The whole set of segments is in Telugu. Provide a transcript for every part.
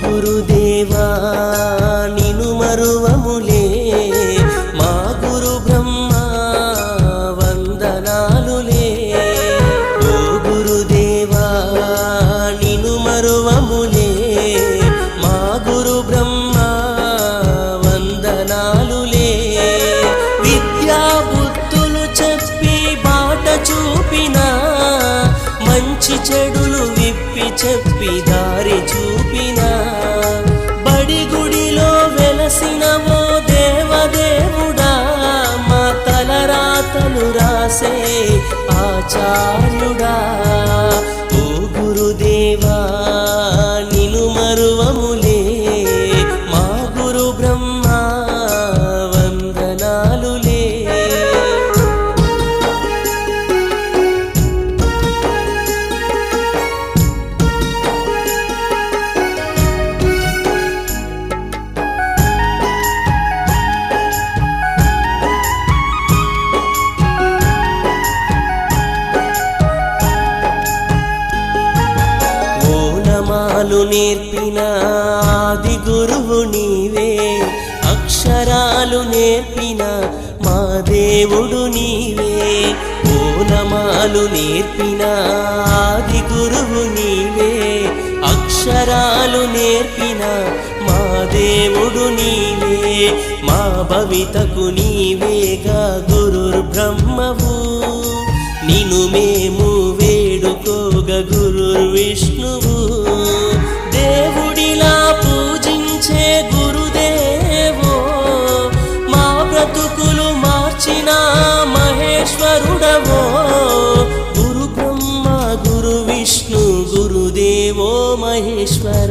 గురుదేవా నిను మరువములే. మా గురు బ్రహ్మ వందనాలులే. ఓ గురుదేవా నిను మరువములే. మా గురు బ్రహ్మ వందనాలులే. విద్యా బుద్ధులు చెప్పి బాట చూపిన మంచి చెడులు విప్పి చెప్పి చాలుడా? ఓనమాలు నేర్పిన ఆది గురువు నీవే. అక్షరాలు నేర్పిన మా దేవుడు నీవే. ఓనమాలు నేర్పిన ఆది గురువు నీవే. అక్షరాలు నేర్పిన మా దేవుడు నీవే. మా భవితకు నీవేగా గురుర్ బ్రహ్మవు నిను మేము వేడుకోగ గురుర్ విష్ణువు మార్చిన మహేశ్వరుడవో గురు బ్రహ్మ గురు విష్ణు గురుదేవో మహేశ్వర.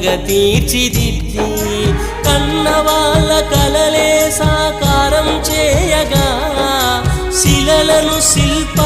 అందంగా తీర్చిదిద్ది కన్న వాళ్ళ కలలే సాకారం చేయగా శిలలను శిల్ప